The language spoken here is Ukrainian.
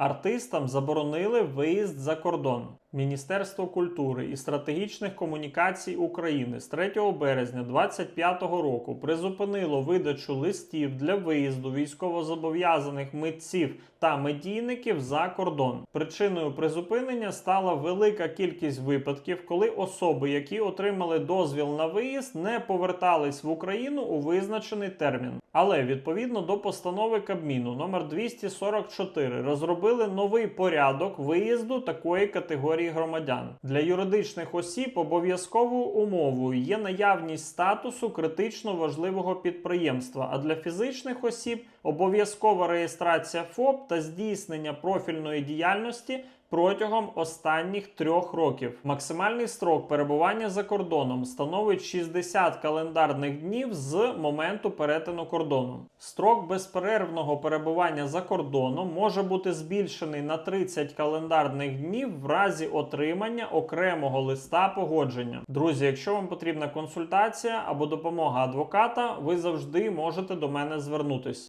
Артистам заборонили виїзд за кордон. Міністерство культури і стратегічних комунікацій України з 3 березня 2025 року призупинило видачу листів для виїзду військовозобов'язаних митців та медійників за кордон. Причиною призупинення стала велика кількість випадків, коли особи, які отримали дозвіл на виїзд, не повертались в Україну у визначений термін. Але відповідно до постанови Кабміну номер 244 розробили новий порядок виїзду такої категорії громадян. Для юридичних осіб обов'язковою умовою є наявність статусу критично важливого підприємства, а для фізичних осіб обов'язкова реєстрація ФОП та здійснення профільної діяльності протягом останніх трьох років. Максимальний строк перебування за кордоном становить 60 календарних днів з моменту перетину кордону. Строк безперервного перебування за кордоном може бути збільшений на 30 календарних днів в разі отримання окремого листа погодження. Друзі, якщо вам потрібна консультація або допомога адвоката, ви завжди можете до мене звернутись.